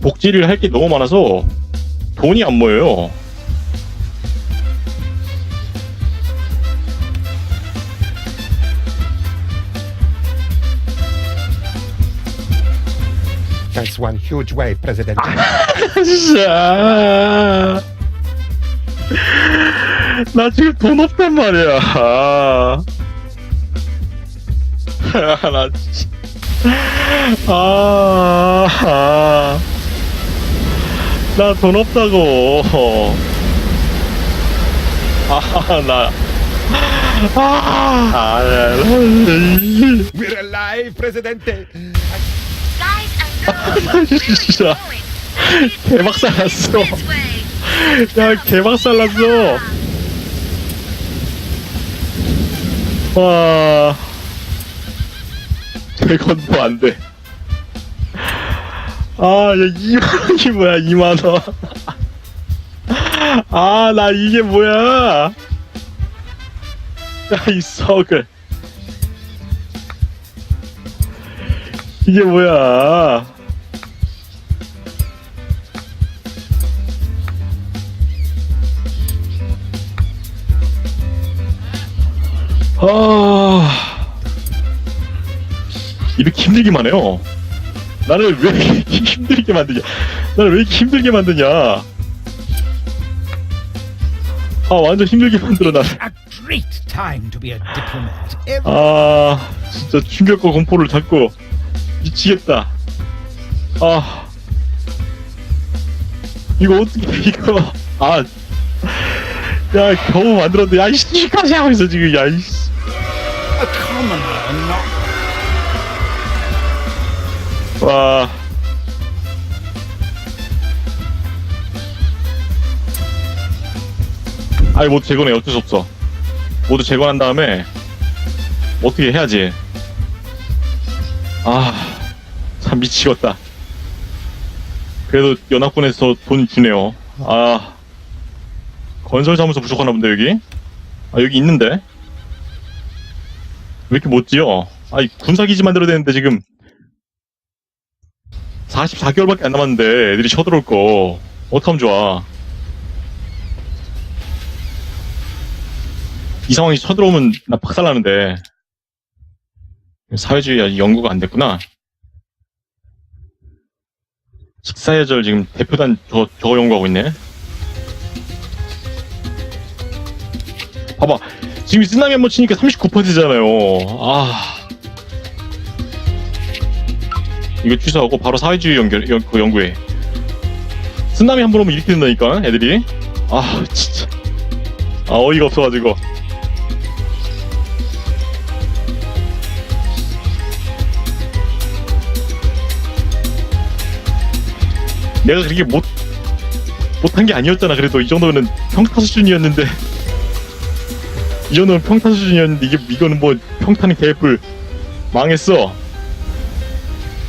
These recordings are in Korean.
복지를 할 게 너무 많아서 돈이 안 모여요. That's one huge wave, President. 진짜. 나 지금 돈 없단 말이야. 나 진짜. 아, 아. 나 돈 없다고. 아, 나. 아, 아, We're alive, Presidente. Guys and girls, 진짜. 대박살 났어. this way. 야, 개박살 났어. 와. 100원도 안 돼. 아, 야, 2만원이 뭐야, 2만원. 아, 나 이게 뭐야. 야, 이 썩을. 이게 뭐야. 아 이렇게 힘들게 만해요. 나를 왜 이렇게 힘들게 만드냐? 나를 왜 이렇게 힘들게 만드냐? 아 완전 힘들게 만들어. Every 아 진짜 충격과 공포를 잡고 미치겠다. 아 이거 어떻게 이거 아. 야 겨우 만들었는데 야 이 씨까지 하고 있어 지금 야 이 씨 와. 아이 모두 재건해 어쩔 수 없어. 모두 재건한 다음에 어떻게 해야지. 아, 참 미치겠다. 그래도 연합군에서 돈 주네요. 아, 건설 사무소 부족하나 본데 여기? 아 여기 있는데? 왜 이렇게 못 지어? 아이 군사기지 만들어야 되는데 지금 44개월밖에 안 남았는데 애들이 쳐들어올 거. 어떡하면 좋아. 이 상황이 쳐들어오면 나 박살나는데. 사회주의 연구가 안 됐구나. 식사예절 지금 대표단 저, 저거 연구하고 있네. 봐봐. 지금 쓰나미 한번 치니까 39%잖아요. 아 이거 취소하고 바로 사회주의 연결 연, 그 연구해. 쓰나미 한 번 오면 이렇게 된다니까 애들이. 아 진짜. 아 어이가 없어가지고. 내가 그렇게 못 못한 게 아니었잖아. 그래도 이 정도는 평타 수준이었는데. 이 정도는 평타 수준이었는데 이게 이거는 뭐 평타는 개뿔 망했어.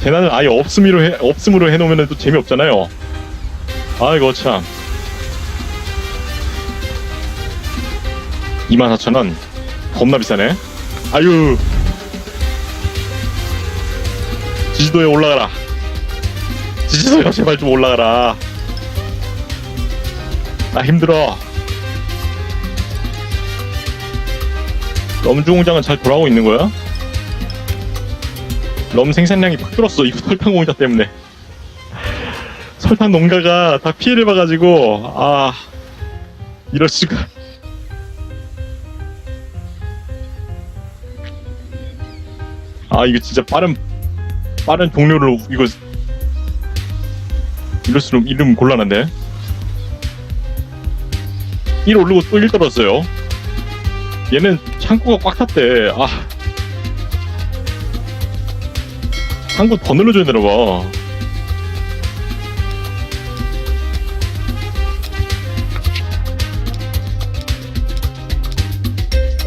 재난을 아예 없음으로 해, 없음으로 해놓으면 또 재미없잖아요. 아이고 참. 24,000원. 겁나 비싸네. 아유. 지지도에 올라가라. 지지도에 제발 좀 올라가라. 나 힘들어. 럼주공장은 잘 돌아오고 있는 거야? 럼 생산량이 팍 줄었어 이거 설탕 공장 때문에. 설탕 농가가 다 피해를 봐가지고 아 이럴 수가. 아 이거 진짜 빠른 빠른 동료를 이거 이럴수록 이름 곤란한데? 1 오르고 또 1 떨어졌어요. 얘는 창고가 꽉 찼대. 아 한국 더 눌러줘야 되나 봐.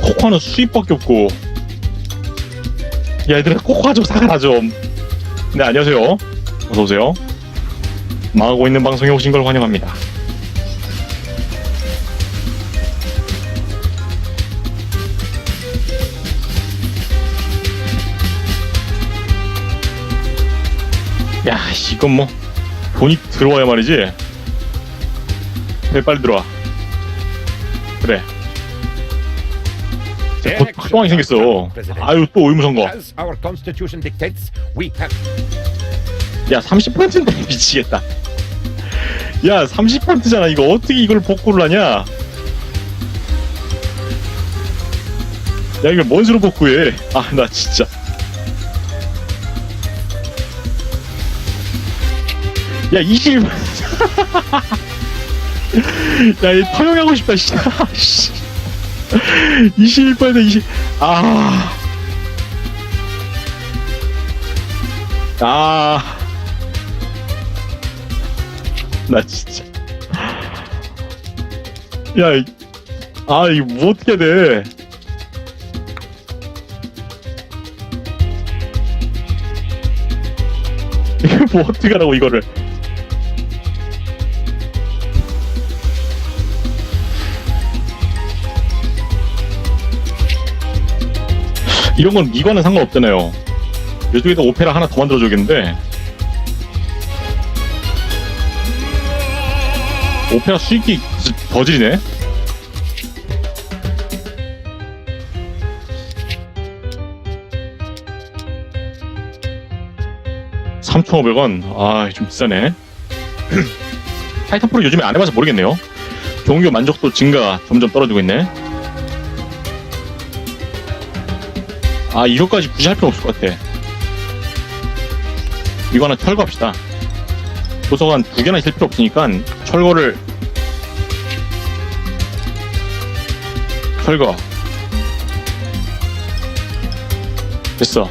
코코아는 수입밖에 없고. 야, 얘들아, 코코아 좀 사가라 좀. 네, 안녕하세요. 어서오세요. 망하고 있는 방송에 오신 걸 환영합니다. 야, 이건 뭐, 돈이 들어와야 말이지. 배 빨리 들어와. 그래. 곧 확정하게 생겼어. 아유 또 의무선거. 야 30%인데 미치겠다. 야 30%잖아 이거 어떻게 이걸 복구를 하냐? 야 이걸 뭔 수로 복구해? 아 나 진짜. 야 20. 야얘 터용하고 싶다 씨. 아, 씨. 21%에 20. 아. 아. 나 진짜. 야, 이- 아, 이거 뭐 어떻게 돼? 이거 뭐 어떻게 하라고, 이거를. 이런 건 미관은 상관없잖아요. 이쪽에다 오페라 하나 더 만들어줘야겠는데. 오페라 수익이 더 지리네. (3,500원) 아 좀 비싸네 타이탄 프로 요즘에 안 해봐서 모르겠네요 종교 만족도 증가 점점 떨어지고 있네 아 이것까지 굳이 할 필요 없을 것 같아. 이거 하나 철거합시다. 도서관 두 개나 있을 필요 없으니까 철거를 철거. 됐어.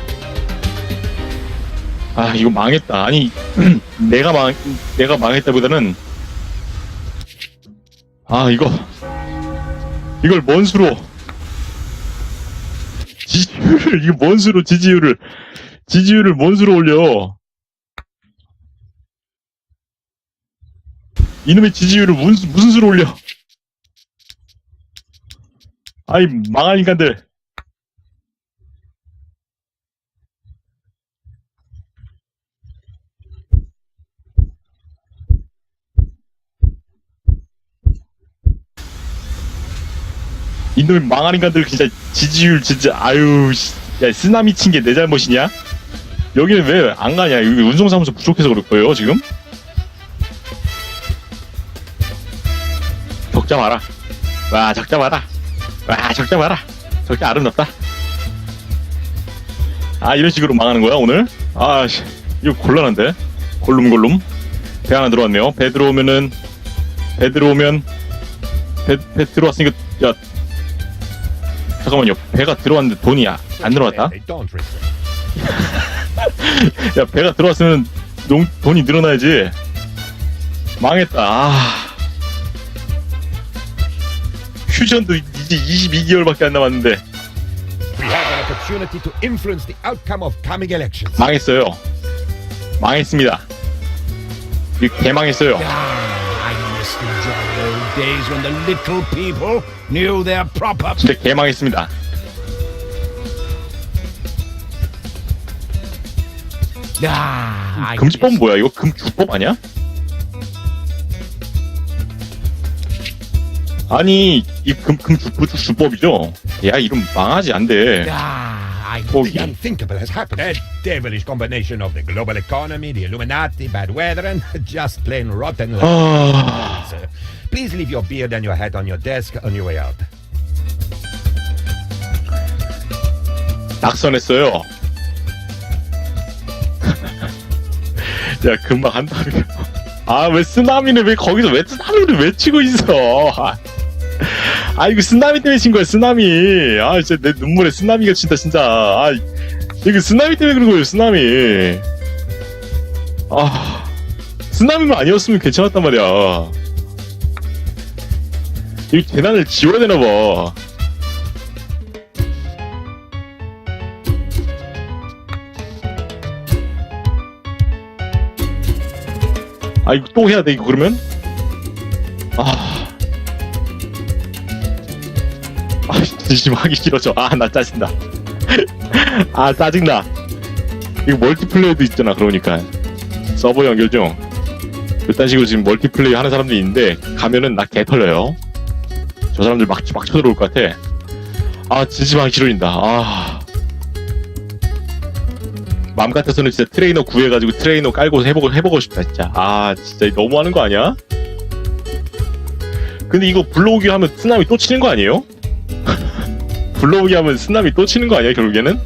아 이거 망했다. 아니 내가 망 내가 망했다보다는 아 이거 이걸 뭔 수로 지지율을 이거 뭔 수로 지지율을 지지율을 뭔 수로 올려 이놈의 지지율을 무슨, 무슨 수로 올려? 아이, 망할 인간들. 이놈의 망할 인간들 진짜 지지율 진짜 아유 씨. 야 쓰나미 친 게 내 잘못이냐? 여기는 왜 안 가냐? 여기 운송사무소 부족해서 그럴 거예요 지금? 적자 마라. 와, 적자 마라. 와, 적자 마라. 적자 아름답다. 아, 이런 식으로 망하는 거야, 오늘? 아, 씨. 이거 곤란한데? 골룸골룸. 배 하나 들어왔네요. 배 들어오면은, 배 들어오면, 배, 배 들어왔으니까, 야. 잠깐만요. 배가 들어왔는데 돈이 아- 안 들어왔다? 야, 배가 들어왔으면 농, 돈이 늘어나야지. 망했다. 아. 퓨전도 이제 22개월밖에 안 남았는데 We have an opportunity to influence the outcome of coming elections. 망했어요. 망했습니다. 이 개망했어요. Ah, days when the little people knew their proper. 진짜 개망했습니다. Ah, I 금지법 miss- 뭐야? 이거 금주법 아니야? 아니 이 금 금주법 주법이죠? 야 이름 망하지 안 돼. Ah, I 거기. The unthinkable has happened. A devilish combination of the global economy, the Illuminati, bad weather, and just plain rotten luck. 아 Please leave your beard and your hat on your desk on your way out. 낙선했어요. 야 금방 한다며. 아왜 쓰나미는 왜 거기서 왜 쓰나미를 외치고 있어? 아, 아 이거 쓰나미 때문에 친 거야 쓰나미. 아 진짜 내 눈물에 쓰나미가 친다 진짜. 아 이거 쓰나미 때문에 그런 거예요 쓰나미. 아 쓰나미만 아니었으면 괜찮았단 말이야. 이 재난을 지워야 되나 봐. 아 이거 또 해야 돼 이거 그러면? 아, 아 진심 하기 싫어져. 아 나 짜증나. 아 짜증나. 이거 멀티플레이도 있잖아 그러니까 서버 연결 중. 이딴 식으로 지금 멀티플레이 하는 사람들이 있는데 가면은 나 개 털려요. 저 사람들 막, 막 쳐들어올 것 같아. 아 진심하기 싫어진다. 아 마음 같아서는 진짜 트레이너 구해가지고 트레이너 깔고 해보고 해보고 싶다 진짜. 아 진짜 너무하는 거 아니야? 근데 이거 불러오기 하면 쓰나미 또 치는 거 아니에요? 불러오기 하면 쓰나미 또 치는 거 아니야 결국에는?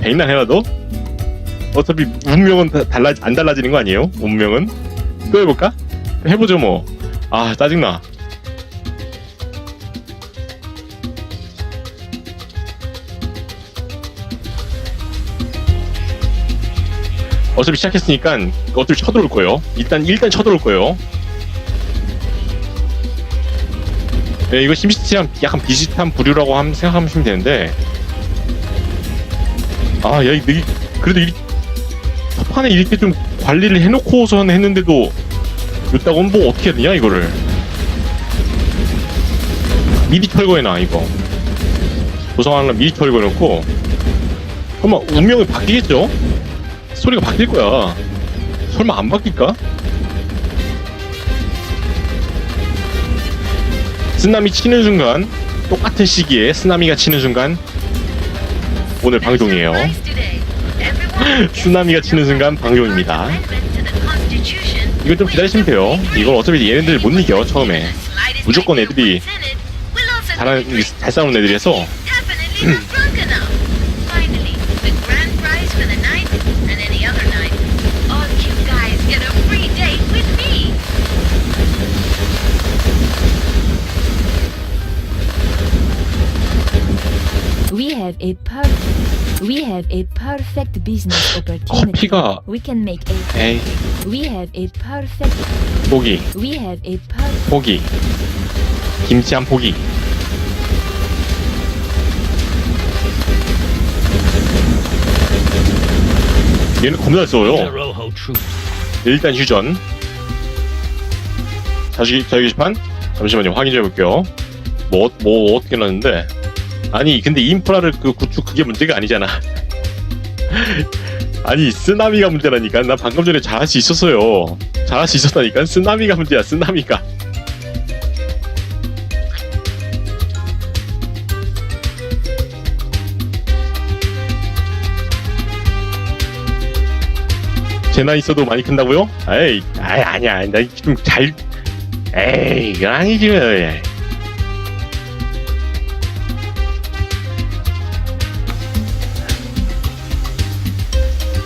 백날 해놔도? 어차피 운명은 다 달라 안 달라지는 거 아니에요? 운명은? 또 해볼까? 해보죠 뭐. 아 짜증나. 어차피 시작했으니까 어차피 쳐들어올 거예요. 일단 일단 쳐들어올 거예요. 네, 이거 심시티랑 약간 비슷한 부류라고 함, 생각하시면 되는데 아, 이- 그래도 이 첫판에 이렇게 좀 관리를 해놓고선 했는데도 이따가 뭐 어떻게 해야 되냐 이거를 미리 철거해놔 이거 조성하려면 미리 철거해놓고 설마 운명이 바뀌겠죠? 소리가 바뀔 거야. 설마 안 바뀔까? 쓰나미 치는 순간 똑같은 시기에 쓰나미가 치는 순간 오늘 방송이에요. 쓰나미가 치는 순간 방송입니다. 이거 좀 기다리시면 돼요. 이건 어차피 얘네들 못 이겨 처음에. 무조건 애들이 잘하는. 잘 싸우는 애들이라서 a per- we have a perfect business opportunity. 커피가 We can make a 에이 we have a perfect 포기 we have a per 포기 김치 한 포기 얘는 겁나 써요 Rojo troops 일단 휴전 자기 게시판 잠시만요 확인 좀 해볼게요 뭐, 뭐 어떻게 났는데 아니 근데 인프라를 그 구축 그게 문제가 아니잖아 아니 쓰나미가 문제라니까 나 방금 전에 잘할 수 있었어요 잘할 수 있었다니까 쓰나미가 문제야 쓰나미가 제나 있어도 많이 큰다고요? 에이, 아이, 아니야. 나 좀 잘, 에이, 아니지.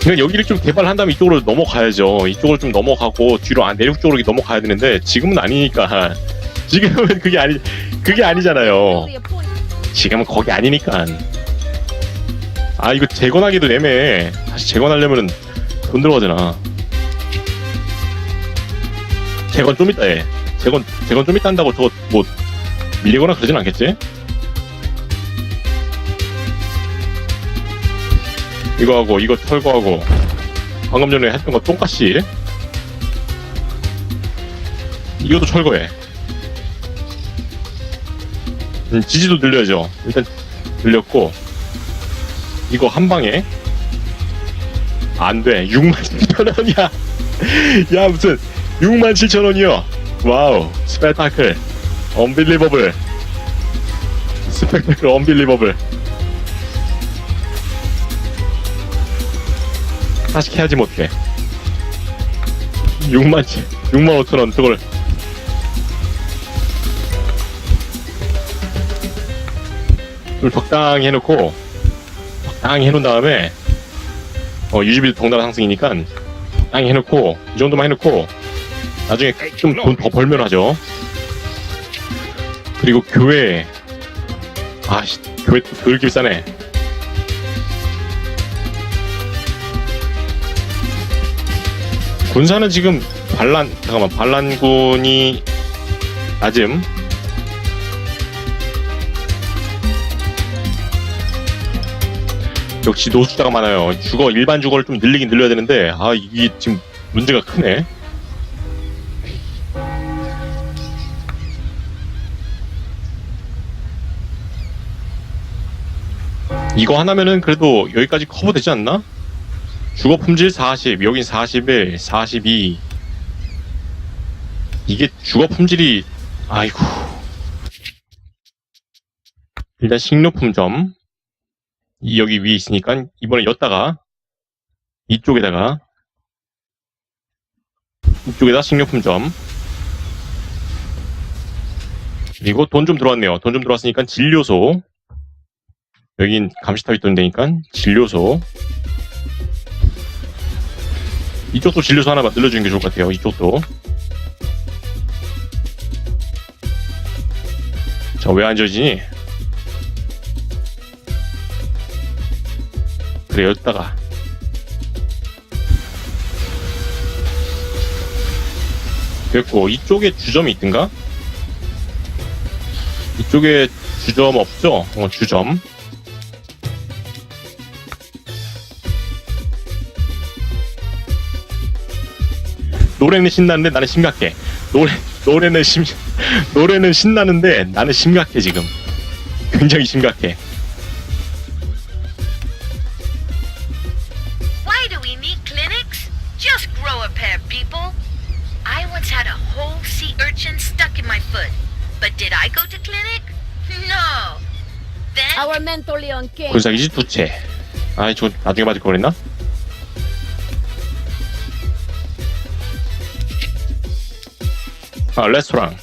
그러니까 여기를 좀 개발한 다음에 이쪽으로 넘어가야죠. 이쪽으로 좀 넘어가고 뒤로 안 내륙 쪽으로 넘어가야 되는데 지금은 아니니까. 지금은 그게 아니, 그게 아니잖아요. 지금은 거기 아니니까. 아 이거 재건하기도 애매해. 다시 재건하려면은 돈 들어가잖아. 재건 좀 있다 해. 재건 재건 좀 있다 한다고 저거 뭐 밀리거나 그러진 않겠지? 이거 하고 이거 철거하고 방금 전에 했던 거 똥가시 이것도 철거해. 음, 지지도 늘려야죠. 일단 늘렸고 이거 한 방에 안 돼. 6만 7천 원이야. 야, 무슨 6만 7천 원이요. 와우. 스펙타클. 언빌리버블. 스펙타클 언빌리버블. 다시 해야지 못해. 6만 7, 6만 5천 원 그걸 좀 적당히 해놓고 적당히 해놓은 다음에 어, 유지비도 덩달아 상승이니까 적당히 해놓고 이 정도만 해놓고 나중에 좀 돈 더 벌면 하죠. 그리고 교회 아씨 교회 또 교육 비싸네 군사는 지금 반란 잠깐만 반란군이 낮음 역시 노숙자가 많아요. 주거 일반 주거를 좀 늘리긴 늘려야 되는데 아 이게 지금 문제가 크네. 이거 하나면은 그래도 여기까지 커버 되지 않나? 주거 품질 40, 여긴 41, 42. 이게 주거 품질이 아이고. 일단 식료품점. 이 여기 위에 있으니까 이번에 였다가 이쪽에다가 이쪽에다 식료품점. 그리고 돈 좀 들어왔네요. 돈 좀 들어왔으니까 진료소. 여긴 감시탑 있던 데니까 진료소 이쪽도 진료소 하나 늘려주는 게 좋을 것 같아요 이쪽도 자, 왜안 져지니? 그래, 여기다가. 됐고, 이쪽에 주점이 있든가? 이쪽에 주점 없죠? 어, 주점. 노래는 신나는데 나는 심각해. 노래, 노래는 심, 노래는 신나는데 나는 심각해 지금 굉장히 심각해 Why do we need clinics? Just grow a pair, people. I once had a whole sea urchin stuck in my foot. But did I go to clinic? No. Then Our mentor Leon came. 군사기지 두 채 아이 저 나중에 맞을 거 그랬나? 아 레스토랑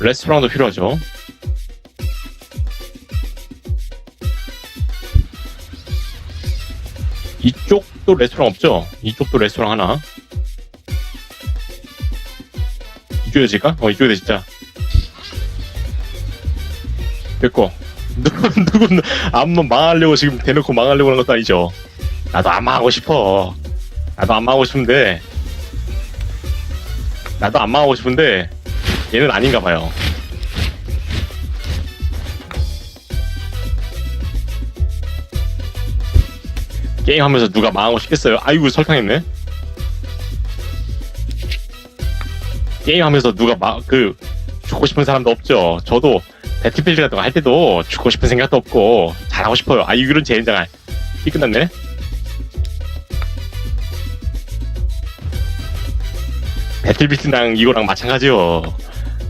레스토랑도 필요하죠 이쪽도 레스토랑 없죠? 이쪽도 레스토랑 하나 이쪽에 될까? 어 이쪽에 진짜 됐고 누군 누군 암만 망하려고 지금 대놓고 망하려고 하는 것도 아니죠. 나도 안 망하고 싶어. 나도 안 망하고 싶은데 나도 안 망하고 싶은데 얘는 아닌가 봐요. 게임하면서 누가 망하고 싶겠어요? 아이고 설탕했네. 게임하면서 누가 막그 죽고 싶은 사람도 없죠. 저도 배틀필드 같은 거 할 때도 죽고 싶은 생각도 없고 잘하고 싶어요. 아 이런 젠장아 이 끝났네. 배틀필드랑 이거랑 마찬가지요.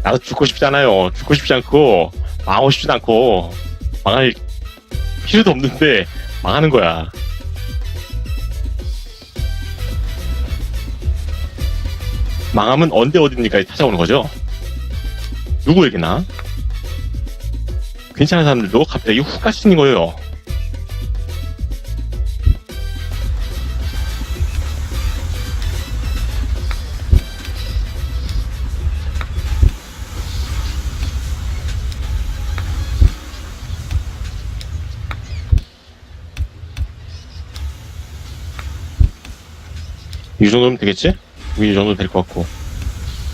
나도 죽고 싶잖아요. 죽고 싶지 않고 망하고 싶지도 않고 망할 필요도 없는데 망하는 거야. 망하면 언제 어디니까 찾아오는 거죠. 누구에게나. 괜찮은 사람들도 갑자기 훅 갈 수 있는 거예요. 이 정도면 되겠지? 이 정도 될 것 같고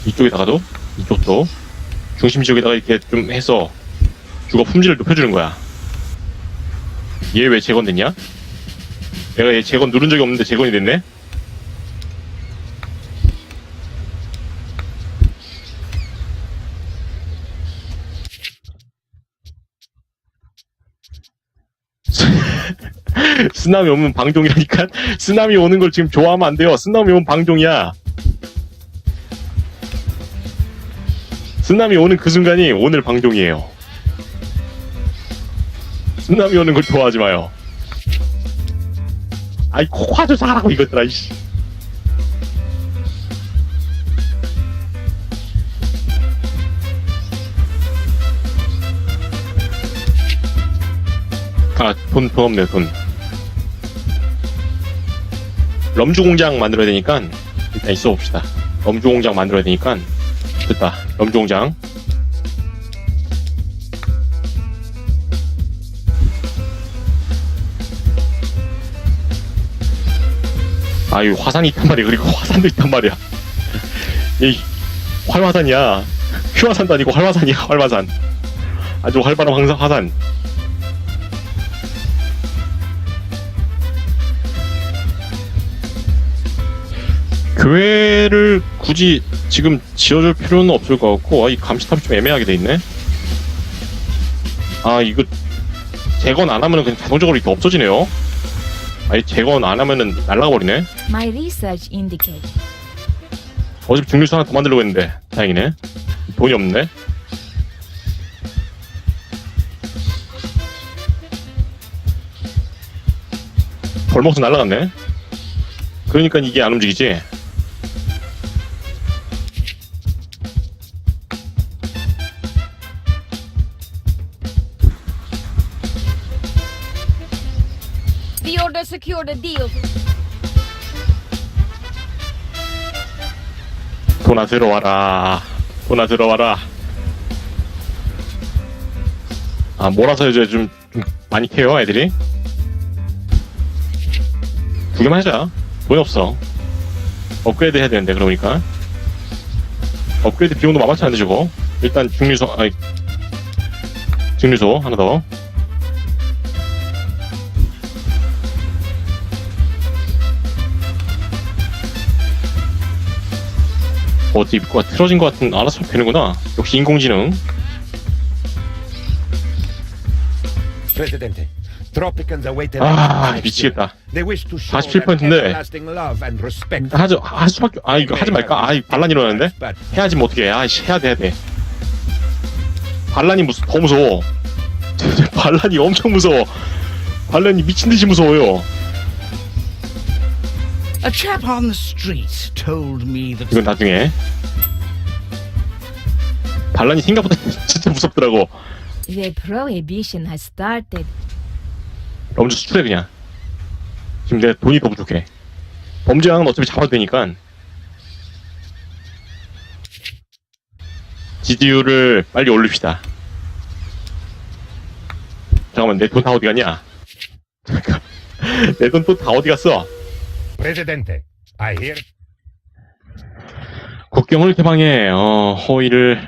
이쪽에다가도 이쪽도 중심 지역에다가 이렇게 좀 해서 주거 품질을 높여주는 거야. 얘 왜 재건됐냐? 내가 얘 재건 누른 적이 없는데 재건이 됐네? 쓰나미 오면 방종이라니까? 쓰나미 오는 걸 지금 좋아하면 안 돼요. 쓰나미 오면 방종이야. 쓰나미 오는 그 순간이 오늘 방종이에요. 쓰나미 오는 걸 좋아하지 마요. 아이, 화좀 잘하고 이것들아, 이씨. 아, 돈, 돈 없네요, 돈. 럼주 공장 만들어야 되니까, 일단 있어 봅시다. 럼주 공장 만들어야 되니까, 됐다. 럼주 공장. 아유 화산이 있단 말이야 그리고 화산도 있단 말이야 이 활화산이야 휴화산도 아니고 활화산이야 활화산 아주 활발한 황사 화산 교회를 굳이 지금 지어줄 필요는 없을 것 같고 아, 이 감시탑이 좀 애매하게 돼 있네. 아 이거 재건 안 하면은 그냥 자동적으로 이렇게 없어지네요. 아니 재건 안 하면은 날라가 버리네. My research indicates. 어차피 중류소 하나 더 만들려고 했는데 다행이네. 돈이 없네. 벌먹서 날라갔네. 그러니까 이게 안 움직이지 The secured a deal. 돈아 들어와라. 돈아 들어와라. 아 몰아서 이제 좀, 좀 많이 캐요 애들이? 두 개만 하자. 돈이 없어. 업그레이드 해야 되는데 그러니까. 업그레이드 비용도 만만치 않은데 저거. 일단 중류소 아니 중류소 하나 더 어디 입구가 틀어진 것 같은 알아서 되는구나. 역시 인공지능. Presidente, Tropicans await an 아 action. 미치겠다. They wish to show 48% their 인데. everlasting love and respect. 하죠. 할 수밖에 아 이거 하지 말까? 아 반란 일어나는데? But 해야지 뭐 어떻게 해. 아이씨 해야 돼 해야 돼. 반란이 무슨 더 무서워. 반란이 엄청 무서워. 반란이 미친 듯이 무서워요 A chap on the street told me that 이건 나중에. 반란이 생각보다 진짜 무섭더라고. The prohibition has started. 먼저 수출해 그냥. 지금 내가 돈이 더 부족해. 범죄왕은 어차피 잡아도 되니까. GDU를 빨리 올립시다. 잠깐만 내 돈 다 어디 갔냐? 잠깐 내 돈 또 다 어디 갔어 I hear. 국경을 개방해 어, 허위를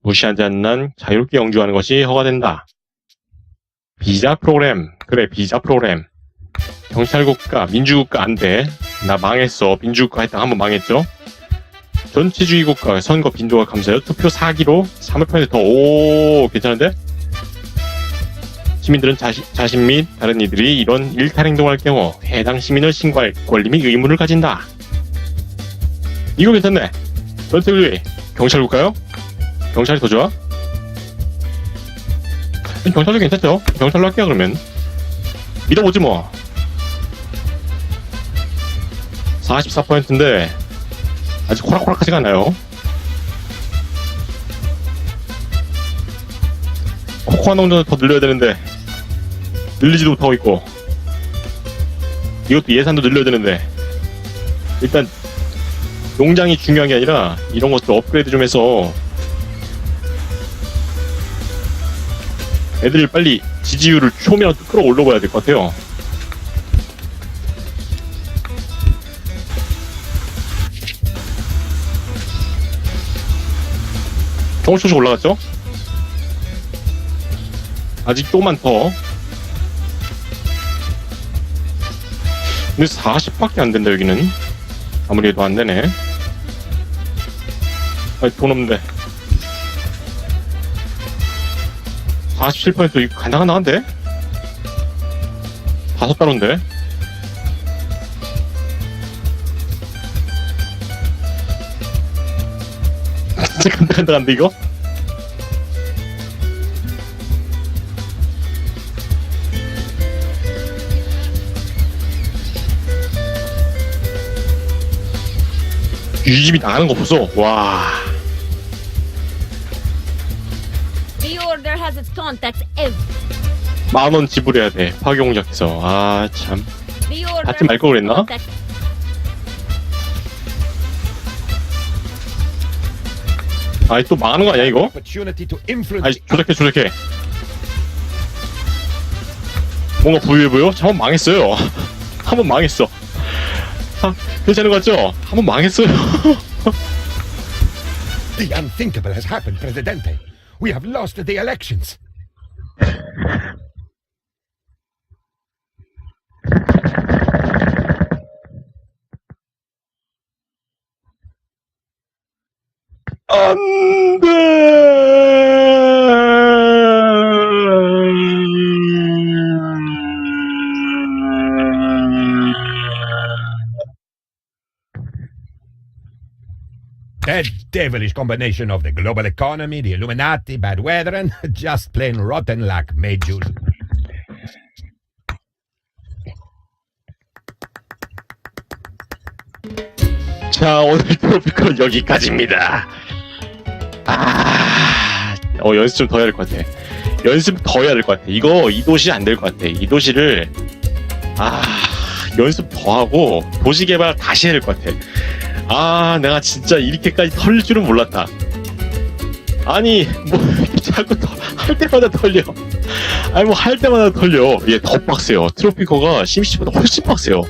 무시하지 않는 한 자유롭게 영주하는 것이 허가된다. 비자 프로그램 그래 비자 프로그램. 경찰국가 민주국가 안돼. 나 망했어. 민주국가 했다. 한번 망했죠? 전체주의 국가 선거 빈도가 감소하여 투표 사기로 3%더오 괜찮은데 시민들은 자시, 자신 및 다른 이들이 이런 일탈 행동할 경우 해당 시민을 신고할 권리 및 의무를 가진다 이거 괜찮네 전체주의 경찰국가요? 경찰이 더 좋아? 경찰도 괜찮죠? 경찰로 할게요 그러면 믿어보지 뭐 44%인데 아직 호락호락하지가 않아요 코코아 농장을 더 늘려야 되는데 늘리지도 못하고 있고 이것도 예산도 늘려야 되는데 일단 농장이 중요한 게 아니라 이런 것들 업그레이드 좀 해서 애들이 빨리 지지율을 초면 끌어올려봐야 될 것 같아요. 조금씩 올라갔죠? 아직 조금만 더. 근데 40밖에 안 된다, 여기는. 아무리 해도 안 되네. 아니, 돈 없는데. 47% 이거 간당간당한데? 다섯? 진짜 간당간당한데 이거? 유집이 나가는 거 보소 와 The order has its contacts everywhere. 만원 지불해야 돼 파경작해서 아 참 The order 받지 말걸 그랬나? 아이 또 망하는 거 아니야 이거? opportunity to influence 아이 the 조작해 조작해 뭔가 부유해 보여? 저한번 망했어요 한 번 망했어 아, 괜찮은 거 같죠? 한 번 망했어요 The unthinkable has happened, Presidente. We have lost the elections. Devilish combination of the global economy, the Illuminati, bad weather, and just plain rotten luck made you. 자 오늘 트로피컬 여기까지입니다. 아, 어 연습 좀 더 해야 될 것 같아. 연습 더 해야 될 것 같아. 이거 이 도시 안 될 것 같아. 이 도시를 아 연습 더 하고 도시 개발 다시 해야 될 것 같아. 아 내가 진짜 이렇게까지 털릴 줄은 몰랐다. 아니 뭐 자꾸 더, 할 때마다 털려. 아니 뭐 할 때마다 털려. 얘더 빡세요. 트로피커가 심시티보다 훨씬 빡세요.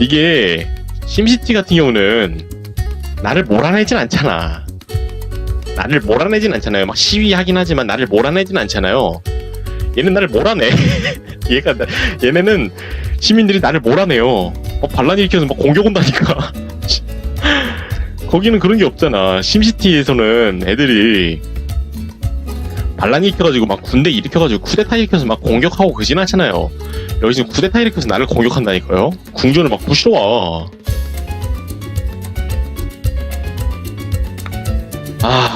이게 심시티 같은 경우는 나를 몰아내진 않잖아. 나를 몰아내진 않잖아요. 막 시위하긴 하지만 나를 몰아내진 않잖아요. 얘는 나를 몰아내. 얘가 나- 얘네는 시민들이 나를 몰아내요. 어, 반란 일으켜서 막 공격 온다니까. 거기는 그런 게 없잖아. 심시티에서는 애들이 반란 일으켜가지고 막 군대 일으켜가지고 쿠데타 일으켜서 막 공격하고 그진 않잖아요. 여기 지금 쿠데타 일으켜서 나를 공격한다니까요. 궁전을 막 부시러 와. 아